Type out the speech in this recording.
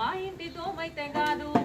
మా ఇంటి దోమైతే కాదు.